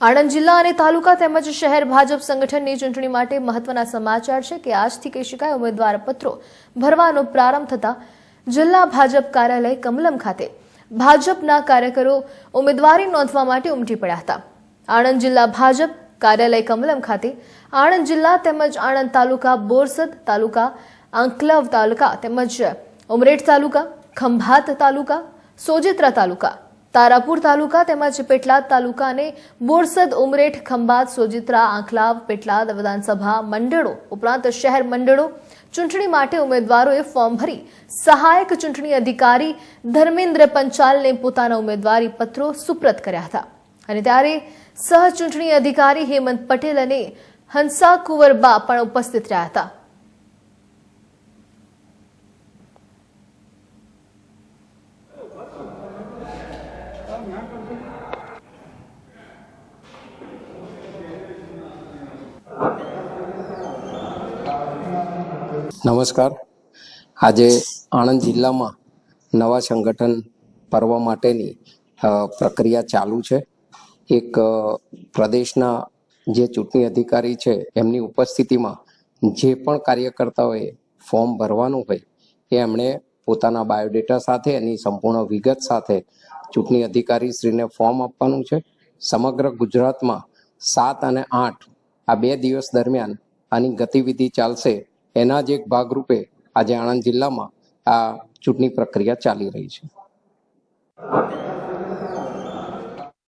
આણંદ જિલ્લા અને તાલુકા તેમજ શહેર ભાજપ સંગઠનની ચૂંટણી માટે મહત્વના સમાચાર છે કે આજથી કહી શકાય ઉમેદવાર પત્રો ભરવાનો પ્રારંભ થતા જિલ્લા ભાજપ કાર્યાલય કમલમ ખાતે ભાજપના કાર્યકરો ઉમેદવારી નોંધવા માટે ઉમટી પડ્યા હતા. આણંદ જિલ્લા ભાજપ કાર્યાલય કમલમ ખાતે આણંદ જિલ્લા તેમજ આણંદ તાલુકા બોરસદ તાલુકા, આંકલવ તાલુકા તેમજ ઉમરેઠ તાલુકા, ખંભાત તાલુકા, સોજિત્રા તાલુકા તારાપુર તાલુકા તેમજ પેટલાદ તાલુકા અને બોરસદ, ઉમરેઠ, ખંભાત, સોજિત્રા, આંખલાવ, પેટલાદ વિધાનસભા મંડળો ઉપરાંત શહેર મંડળો ચૂંટણી માટે ઉમેદવારોએ ફોર્મ ભરી સહાયક ચૂંટણી અધિકારી ધર્મેન્દ્ર પંચાલને પોતાના ઉમેદવારી પત્રો સુપ્રત કર્યા હતા. અને ત્યારે સહ ચૂંટણી અધિકારી હેમંત પટેલ અને હંસા કુંવરબા પણ ઉપસ્થિત રહ્યા હતા. નમસ્કાર. આજે આણંદ જિલ્લામાં નવા સંગઠન પર્વ માટેની પ્રક્રિયા ચાલુ છે. એક પ્રદેશના જે ચૂંટણી અધિકારી છે, એમની ઉપસ્થિતિમાં જે પણ કાર્યકર્તાઓએ ફોર્મ ભરવાનું હોય, એ એમણે પોતાના બાયોડેટા સાથે, એની સંપૂર્ણ વિગત સાથે ચૂંટણી અધિકારી શ્રીને ફોર્મ આપવાનું છે. સમગ્ર ગુજરાતમાં સાત અને આઠ આ બે દિવસ દરમિયાન આની ગતિવિધિ ચાલશે. એના જ એક ભાગરૂપે આજે આણંદ જિલ્લામાં આ ચૂંટણી પ્રક્રિયા ચાલી રહી છે.